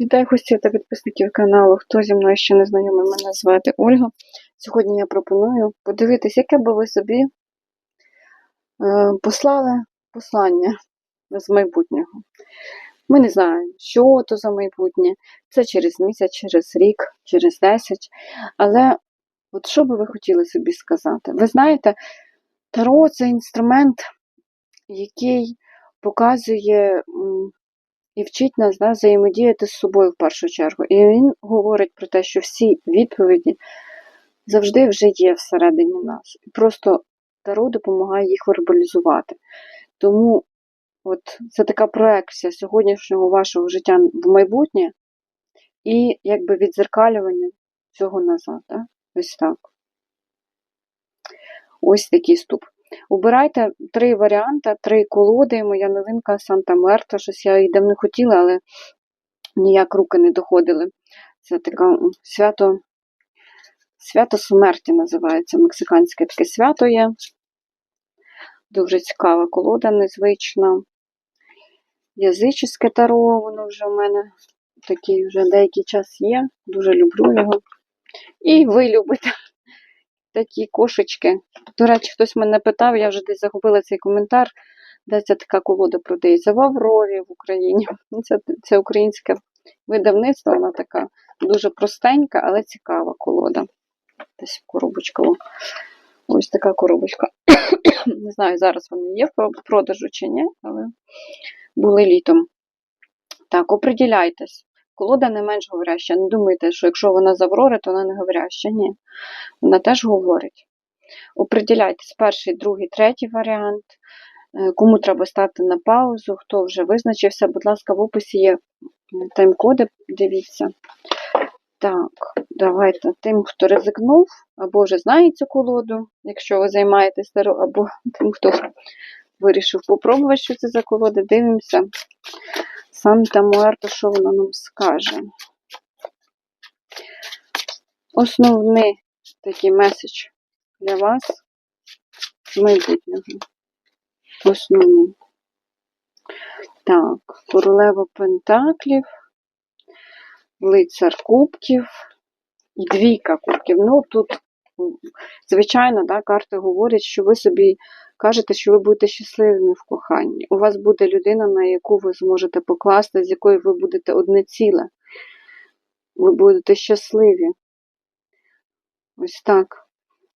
Вітаю гостів та підписників каналу. Хто зі мною ще не знайомий, мене звати Ольга. Сьогодні я пропоную подивитись, яке би ви собі е, послали послання з майбутнього. Ми не знаємо, що то за майбутнє. Це через місяць, через рік, через 10. Але от що би ви хотіли собі сказати? Ви знаєте, Таро це інструмент, який показує. І вчить нас да, взаємодіяти з собою в першу чергу. І він говорить про те, що всі відповіді завжди вже є всередині нас. І просто Таро допомагає їх вербалізувати. Тому от це така проекція сьогоднішнього вашого життя в майбутнє і якби відзеркалювання цього назад. Да? Ось так. Ось такий ступ. Обирайте три варіанти, три колоди. Моя новинка Санта Мерта. Щось я її давно хотіла, але ніяк руки не доходили. Це таке свято, свято смерті називається. Мексиканське таке свято є. Дуже цікава колода, незвична. Язичське таро, воно вже в мене такий вже деякий час є. Дуже люблю його. І ви любите такі кошечки. До речі, хтось мене питав, я вже десь загубила цей коментар, де ця така колода продається в Аврорі в Україні. Ну, Це, це українське видавництво, вона така дуже простенька, але цікава колода. Десь коробочка. Ось така коробочка. Не знаю, зараз вони є в продажу чи ні, але були літом. Так, оприділяйтесь. Колода не менш говоряща. Не думайте, що якщо вона з Аврори, то вона не говоряща. Ні. Вона теж говорить. Оприділяйтесь перший, другий, третій варіант. Е, Кому треба стати на паузу, хто вже визначився, будь ласка, в описі є тайм-коди, дивіться. Так, давайте тим, хто ризикнув, або вже знає цю колоду, якщо ви займаєтесь таро, або тим, хто вирішив попробувати, що це за колода, дивимося. Санта Муерто, що вона нам скаже. Основний такий меседж для вас з майбутнього. Основний. Так, королева Пентаклів, лицар кубків і двійка кубків. Ну, тут, звичайно, да, карти говорять, що ви собі кажете, що ви будете щасливими в коханні. У вас буде людина, на яку ви зможете покласти, з якою ви будете одне ціле. Ви будете щасливі. Ось так.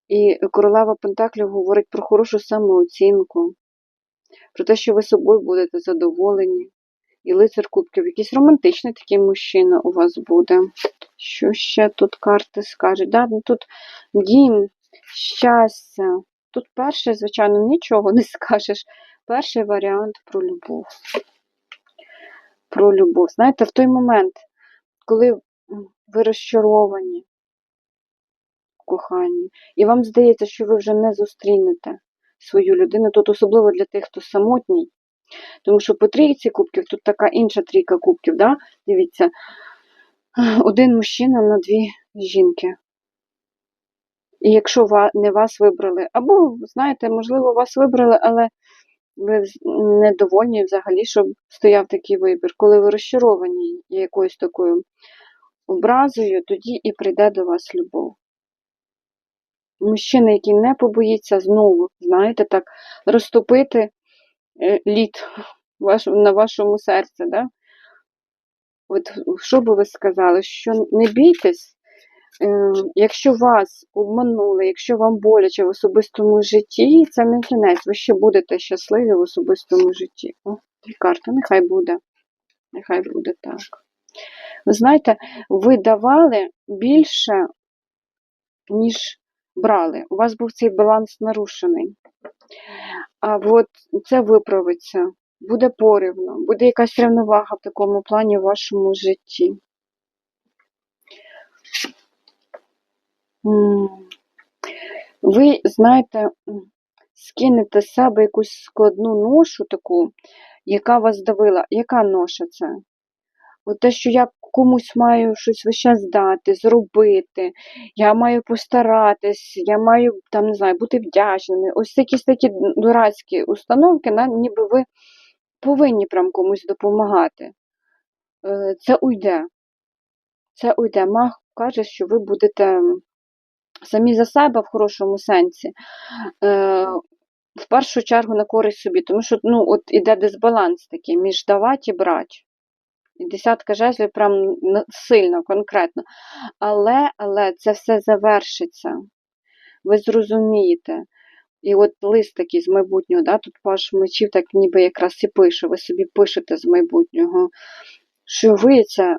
І королева Пентаклів говорить про хорошу самооцінку, про те, що ви собою будете задоволені. І лицар кубків, якийсь романтичний такий мужчина у вас буде. Що ще тут карти скажуть? Да, ну тут дім, щастя. Тут перше, звичайно, нічого не скажеш. Перший варіант про любов. Про любов. Знаєте, в той момент, коли ви розчаровані в коханні, і вам здається, що ви вже не зустрінете свою людину, тут особливо для тих, хто самотній. Тому що по трійці кубків тут така інша трійка кубків, да? дивіться, один мужчина на дві жінки. І якщо не вас вибрали, або, знаєте, можливо, вас вибрали, але ви недовольні взагалі, щоб стояв такий вибір. Коли ви розчаровані якоюсь такою образою, тоді і прийде до вас любов. Мужчина, який не побоїться знову, знаєте, так, розтопити е, лід на вашому серці, да? От що би ви сказали, що не бійтесь, якщо вас обманули, якщо вам боляче в особистому житті, це не кінець, ви ще будете щасливі в особистому житті. О, дві карти, нехай буде. Нехай буде так. Ви знаєте, ви давали більше, ніж брали. У вас був цей баланс нарушений. А от це виправиться. Буде порівно, буде якась рівновага в такому плані в вашому житті. Ви, знаєте, скинете з себе якусь складну ношу таку, яка вас давила. Яка ноша це? От те, що я комусь маю щось весь час дати, зробити, я маю постаратись, я маю там, не знаю, бути вдячними. Ось якісь такі дурацькі установки, ніби ви повинні прям комусь допомагати. Е, Це уйде. це уйде. Маг каже, що ви будете самі за себе в хорошому сенсі. Е, в першу чергу на користь собі, тому що ну, от іде дисбаланс такий між давати і брати. І десятка жезлів прям сильно, конкретно. Але, але це все завершиться. Ви зрозумієте. І от лист такий з майбутнього, да, тут ваш мечів так ніби якраз і пише, ви собі пишете з майбутнього, що ви це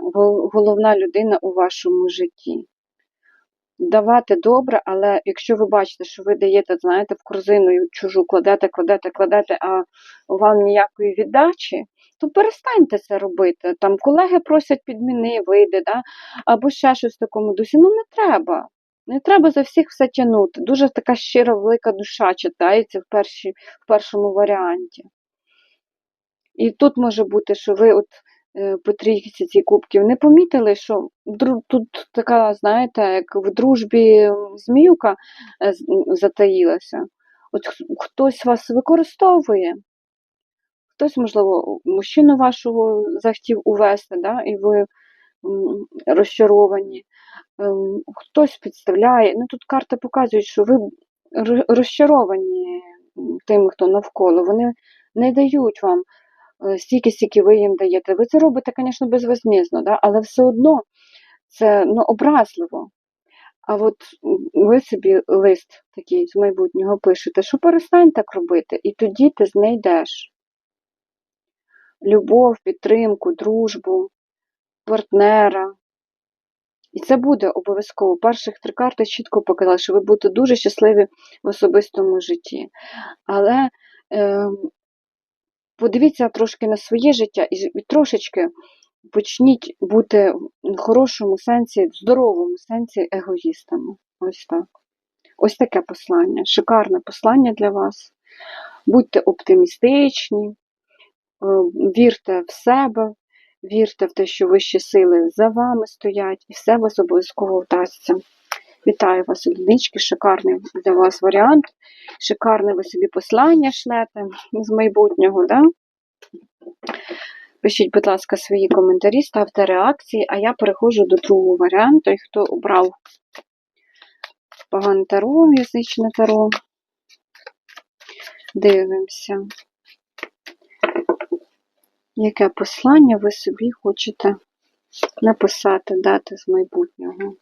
головна людина у вашому житті. Давати добре, але якщо ви бачите, що ви даєте, знаєте, в корзину чужу кладете, кладете, кладете, а вам ніякої віддачі, то перестаньте це робити. Там колеги просять підміни, вийде, да? або ще щось в такому дусі. Ну не треба. Не треба за всіх все тягнути. Дуже така щира, велика душа читається в, першій, в першому варіанті. І тут може бути, що ви от по трійці ці кубків не помітили, що тут така, знаєте, як в дружбі зміюка е, затаїлася. От хтось вас використовує, хтось, можливо, мужчину вашого захотів увести, да, і ви розчаровані. Ем, Хтось підставляє. Ну, тут карти показують, що ви розчаровані тим, хто навколо. Вони не дають вам е, стільки, стільки ви їм даєте. Ви це робите, звісно, безвозмізно, да? але все одно це ну, образливо. А от ви собі лист такий з майбутнього пишете, що перестань так робити, і тоді ти знайдеш любов, підтримку, дружбу, партнера. І це буде обов'язково. Перших три карти чітко показали, що ви будете дуже щасливі в особистому житті. Але е, подивіться трошки на своє життя і, трошечки почніть бути в хорошому сенсі, в здоровому сенсі егоїстами. Ось так. Ось таке послання. Шикарне послання для вас. Будьте оптимістичні, е, вірте в себе, вірте в те, що вищі сили за вами стоять, і все вас обов'язково вдасться. Вітаю вас, одинички, шикарний для вас варіант. Шикарне ви собі послання шлете з майбутнього, да? Пишіть, будь ласка, свої коментарі, ставте реакції, а я переходжу до другого варіанту. І хто обрав погане таро, язичне таро. Дивимося. Яке послання ви собі хочете написати, дати з майбутнього?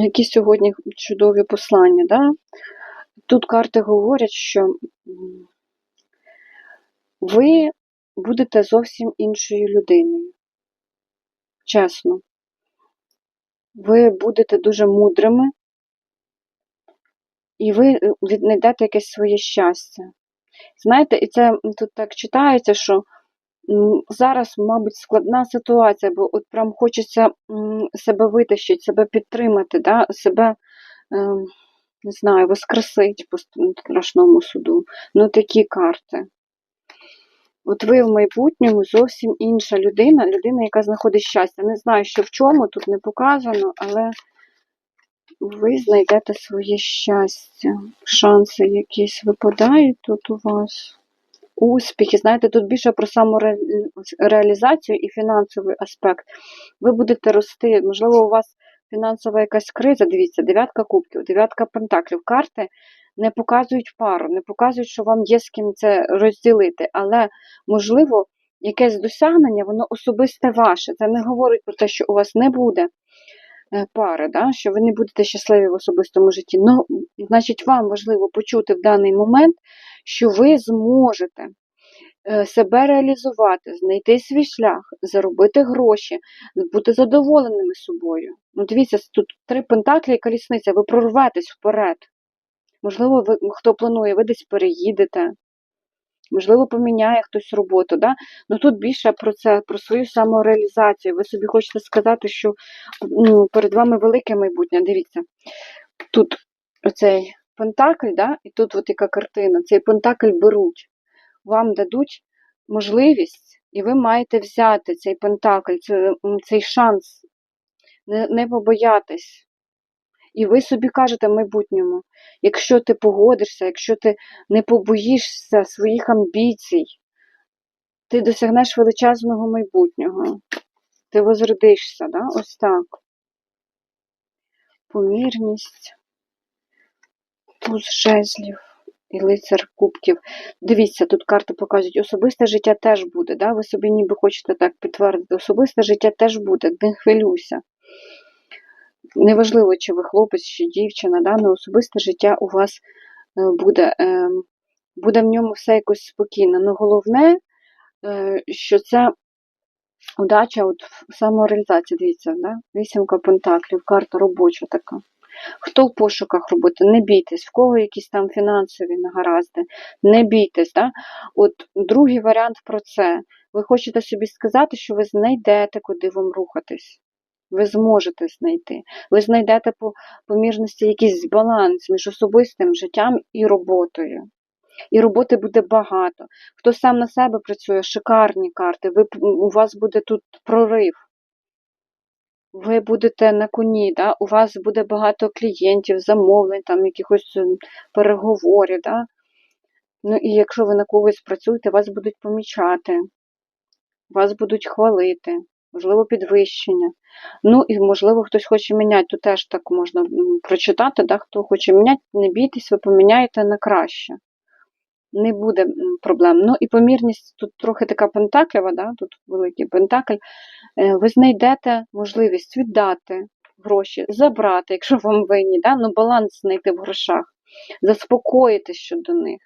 Які сьогодні чудові послання, да? Тут карти говорять, що ви будете зовсім іншою людиною. Чесно. Ви будете дуже мудрими, і ви е, віднайдете якесь своє щастя. Знаєте, і це тут так читається, що зараз, мабуть, складна ситуація, бо от прям хочеться себе витащити, себе підтримати, да? себе, ем, не знаю, воскресити по страшному суду. Ну, такі карти. От ви в майбутньому зовсім інша людина, людина, яка знаходить щастя. Не знаю, що в чому, тут не показано, але ви знайдете своє щастя. Шанси якісь випадають тут у вас. Успіхи. Знаєте, тут більше про самореалізацію і фінансовий аспект. Ви будете рости, можливо, у вас фінансова якась криза. Дивіться, дев'ятка кубків, дев'ятка пентаклів. Карти не показують пару, не показують, що вам є з ким це розділити. Але, можливо, якесь досягнення, воно особисте ваше. Це не говорить про те, що у вас не буде е, пари, да? що ви не будете щасливі в особистому житті. Ну, значить, вам важливо почути в даний момент, що ви зможете е, себе реалізувати, знайти свій шлях, заробити гроші, бути задоволеними собою. Ну, дивіться, тут три пентаклі і колісниця, ви прорветесь вперед. Можливо, ви, хто планує, ви десь переїдете. Можливо, поміняє хтось роботу. Да? Ну тут більше про це, про свою самореалізацію. Ви собі хочете сказати, що перед вами велике майбутнє. Дивіться, тут оцей пентакль, да? і тут от яка картина. Цей пентакль беруть, вам дадуть можливість, і ви маєте взяти цей пентакль, цей, шанс, не, не побоятись. І ви собі кажете в майбутньому, якщо ти погодишся, якщо ти не побоїшся своїх амбіцій, Ти досягнеш величезного майбутнього. Ти возродишся, да? ось так. Помірність, туз жезлів і лицар кубків. Дивіться, тут карти показують, особисте життя теж буде. Да? Ви собі ніби хочете так підтвердити. Особисте життя теж буде, не хвилюйся. Неважливо, чи ви хлопець, чи дівчина, да? але особисте життя у вас е, буде, е, буде в ньому все якось спокійно. Ну головне, е, що це удача от в самореалізації, дивіться, да? вісімка пентаклів, карта робоча така. Хто в пошуках роботи, не бійтесь, в кого якісь там фінансові нагаразди, не бійтесь. Да? От другий варіант про це. Ви хочете собі сказати, що ви знайдете, куди вам рухатись. Ви зможете знайти. Ви знайдете по помірності якийсь баланс між особистим життям і роботою. І роботи буде багато. Хто сам на себе працює, шикарні карти. Ви, у вас буде тут прорив. Ви будете на коні, да? у вас буде багато клієнтів, замовлень, там якихось м, переговорів. Да? Ну і якщо ви на когось працюєте, вас будуть помічати, вас будуть хвалити, можливо, підвищення. Ну і можливо, хтось хоче міняти, то теж так можна прочитати, да? хто хоче міняти, не бійтесь, ви поміняєте на краще. Не буде проблем. Ну і помірність тут трохи така пентаклева, да? тут великий пентакль. Е, Ви знайдете можливість віддати гроші, забрати, якщо вам винні, да? ну, баланс знайти в грошах, заспокоїтись щодо них,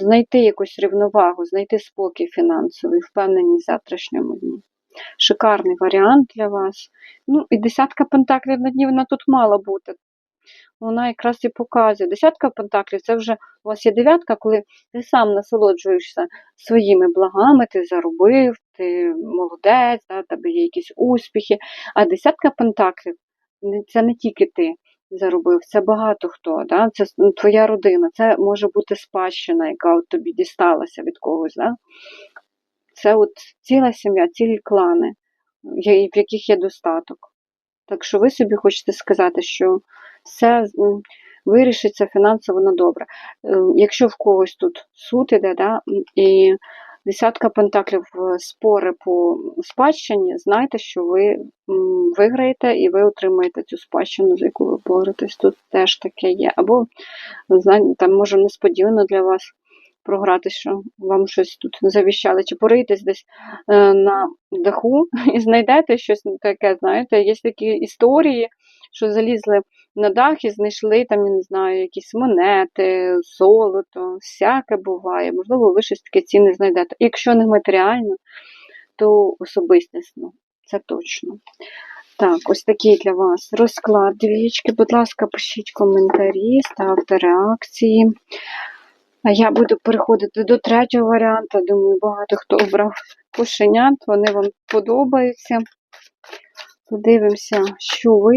знайти якусь рівновагу, знайти спокій фінансовий, впевненість в завтрашньому дні. Шикарний варіант для вас. Ну, і десятка пентаклів на дні вона тут мала бути. Вона якраз і показує. Десятка пентаклів це вже у вас є дев'ятка, коли ти сам насолоджуєшся своїми благами, ти заробив, ти молодець, да, тебе є якісь успіхи. А десятка пентаклів це не тільки ти заробив, це багато хто. Да? Це ну, твоя родина, це може бути спадщина, яка от тобі дісталася від когось. Да? Це от ціла сім'я, цілі клани, в яких є достаток. Так що ви собі хочете сказати, що все вирішиться фінансово на добре. Е, Якщо в когось тут суд іде, да, і десятка пентаклів е, спори по спадщині, знайте, що ви виграєте і ви отримаєте цю спадщину, за яку ви боретесь. Тут теж таке є. Або знаєте, там може несподівано для вас програти, що вам щось тут завіщали, чи порийтесь десь е, на даху і знайдете щось таке, знаєте, є такі історії, що залізли на дах і знайшли там, я не знаю, якісь монети, золото, всяке буває. Можливо, ви щось таке цінне знайдете. Якщо не матеріально, то особистісно, це точно. Так, ось такий для вас розклад. Двічки, будь ласка, пишіть коментарі, ставте реакції. А я буду переходити до третього варіанту. Думаю, багато хто обрав кошенят, вони вам подобаються. Подивимося, що ви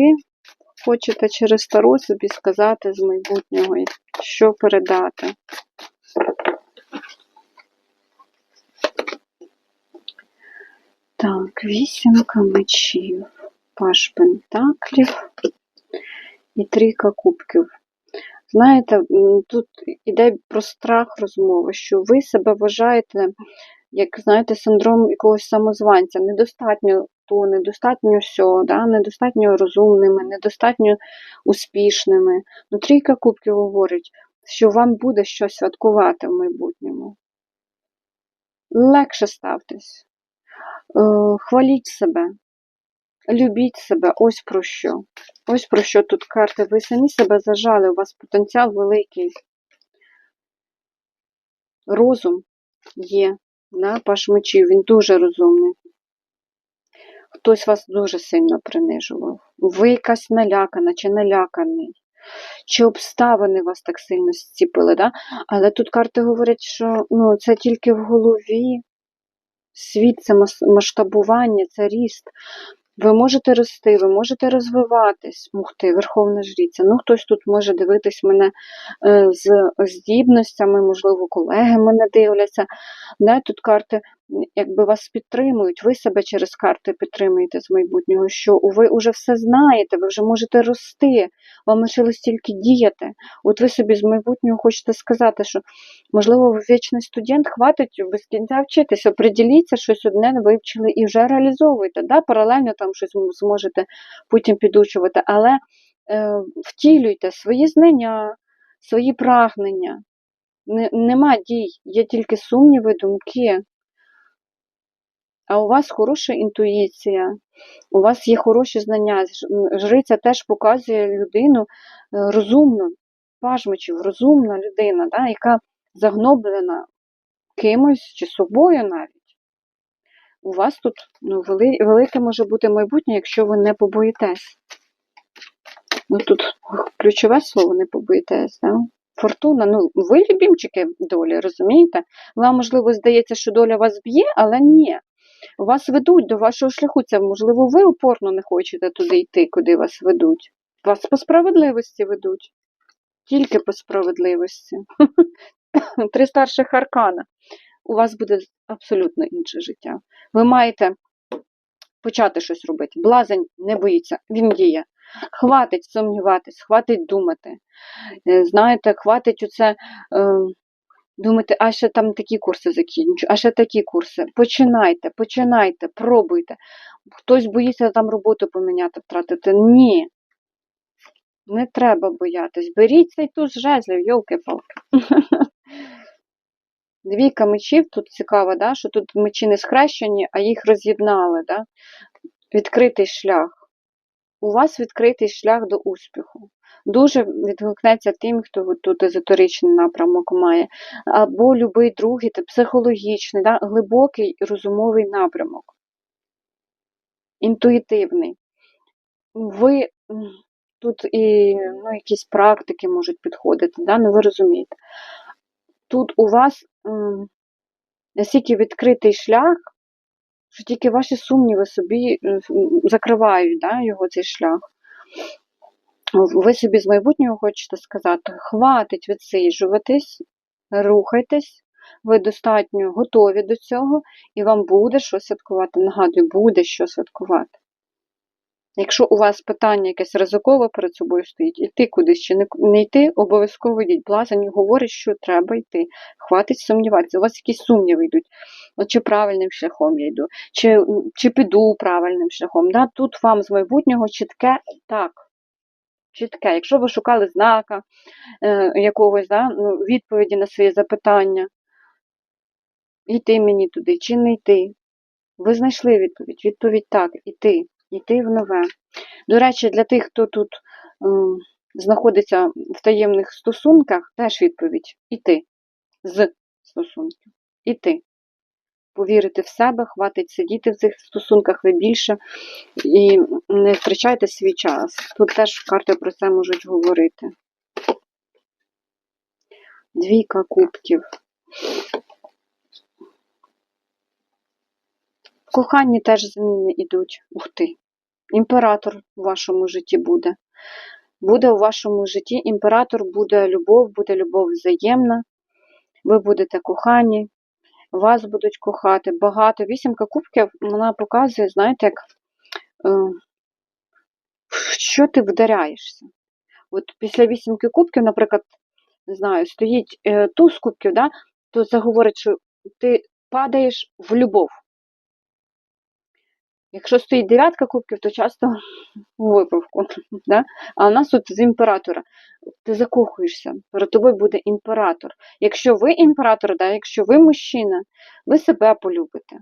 хочете через стару собі сказати з майбутнього, що передати. Так, вісімка мечів, паш пентаклів і трійка кубків. Знаєте, тут іде про страх розмови, що ви себе вважаєте, як знаєте, синдром якогось самозванця. Недостатньо то, недостатньо всього, да? недостатньо розумними, недостатньо успішними. Ну, трійка кубків говорить, що вам буде щось святкувати в майбутньому. Легше ставтесь, Е, хваліть себе, любіть себе, ось про що. Ось про що тут карти. Ви самі себе зажали, у вас потенціал великий. Розум є, да, паш мечів, він дуже розумний. Хтось вас дуже сильно принижував. Ви якась налякана чи наляканий. Чи обставини вас так сильно зціпили, да? але тут карти говорять, що ну, це тільки в голові. Світ це масштабування, це ріст. Ви можете рости, ви можете розвиватись. Ух ти, Верховна Жріця. Ну, хтось тут може дивитись мене е, з здібностями, можливо, колеги мене дивляться. Да, тут карти якби вас підтримують, ви себе через карти підтримуєте з майбутнього, що ви вже все знаєте, ви вже можете рости, вам лишилось тільки діяти. От ви собі з майбутнього хочете сказати, що, можливо, ви вічний студент, хватить без кінця вчитися, приділіться, щось одне вивчили і вже реалізовуйте. Да? Паралельно там щось зможете потім підучувати, але е, втілюйте свої знання, свої прагнення. Нема дій, є тільки сумніви, думки. А у вас хороша інтуїція, у вас є хороші знання. Жриця теж показує людину е, розумну, пажмичів, розумна людина, да, яка загноблена кимось чи собою навіть. У вас тут ну, вели, велике може бути майбутнє, якщо ви не побоїтесь. Ну тут ключове слово не побоїтесь, да? Фортуна, ну ви любімчики долі, розумієте? Вам, можливо, здається, що доля вас б'є, але ні. Вас ведуть до вашого шляху. Це, можливо, ви упорно не хочете туди йти, куди вас ведуть. Вас по справедливості ведуть. Тільки по справедливості. Три старших аркана. У вас буде абсолютно інше життя. Ви маєте почати щось робити. Блазень не боїться, він діє. Хватить сумніватись, хватить думати. Е, Знаєте, хватить оце. Е, Думаєте, а ще там такі курси закінчу, а ще такі курси. Починайте, починайте, пробуйте. Хтось боїться там роботу поміняти, втратити. Ні. Не треба боятись. Беріть цей туз жезлів, йолки-палки. Двійка мечів тут цікаво, да? що тут мечі не схрещені, а їх роз'єднали. Да? Відкритий шлях. У вас відкритий шлях до успіху. Дуже відгукнеться тим, хто тут езотеричний напрямок має, або будь-який другий, та психологічний, да? глибокий розумовий напрямок. Інтуїтивний. Ви тут і ну, якісь практики можуть підходити, да? ну ви розумієте. Тут у вас настільки відкритий шлях, що тільки ваші сумніви собі закривають да, його цей шлях. Ви собі з майбутнього хочете сказати, хватить відсиджуватись, рухайтесь, ви достатньо готові до цього, і вам буде що святкувати. Нагадую, буде що святкувати. Якщо у вас питання якесь ризикове перед собою стоїть, іти кудись чи не, йти, обов'язково йдіть. Блазень говорить, що треба йти. Хватить сумніватися. У вас якісь сумніви йдуть. От чи правильним шляхом я йду, чи, чи піду правильним шляхом. Да? Тут вам з майбутнього чітке так. Чітке. Якщо ви шукали знака е, якогось, да, ну, відповіді на свої запитання, йти мені туди чи не йти. Ви знайшли відповідь. Відповідь так, іти, йти в нове. До речі, для тих, хто тут ем, знаходиться в таємних стосунках, теж відповідь іти з стосунків. Іти. Повірити в себе, хватить сидіти в цих стосунках ви більше і не втрачайте свій час. Тут теж карти про це можуть говорити. Двійка кубків. Коханні теж зміни йдуть. Ух ти. Імператор у вашому житті буде. Буде у вашому житті імператор, буде любов, буде любов взаємна. Ви будете кохані, вас будуть кохати. Багато. Вісімка кубків вона показує, знаєте, як е, в що ти вдаряєшся. От після вісімки кубків, наприклад, не знаю, стоїть е, туз кубків, да, то говорить, що ти падаєш в любов. Якщо стоїть дев'ятка кубків, то часто випивку. Да? А у нас тут з імператора. Ти закохуєшся, перед тобою буде імператор. Якщо ви імператор, да, якщо ви мужчина, ви себе полюбите.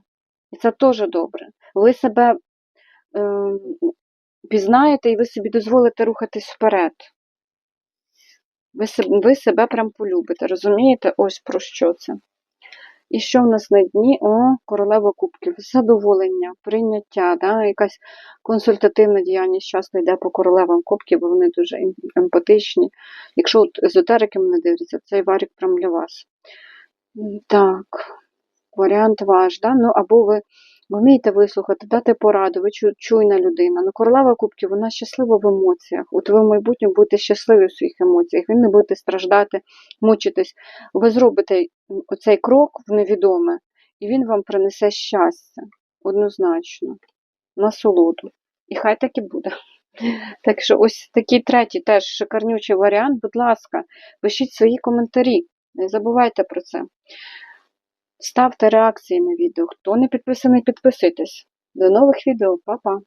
І це теж добре. Ви себе е, пізнаєте і ви собі дозволите рухатись вперед. Ви ви себе прям полюбите. Розумієте, ось про що це. І що в нас на дні? О, королева кубків. Задоволення, прийняття, да? якась консультативна діяльність часто йде по королевам кубків, бо вони дуже ем- емпатичні. Якщо от езотерики мене дивляться, цей варік прям для вас. Так, варіант ваш, да? ну або ви вмієте вислухати, дати пораду, ви чуйна людина. Ну, королева кубків, вона щаслива в емоціях. От ви в майбутньому будете щасливі в своїх емоціях, ви не будете страждати, мучитись. Ви зробите оцей крок в невідоме, і він вам принесе щастя, однозначно, насолоду. І хай так і буде. Так що ось такий третій теж шикарнючий варіант. Будь ласка, пишіть свої коментарі. Не забувайте про це. Ставте реакції на відео. Хто не підписаний, підписуйтесь. До нових відео, Па-па!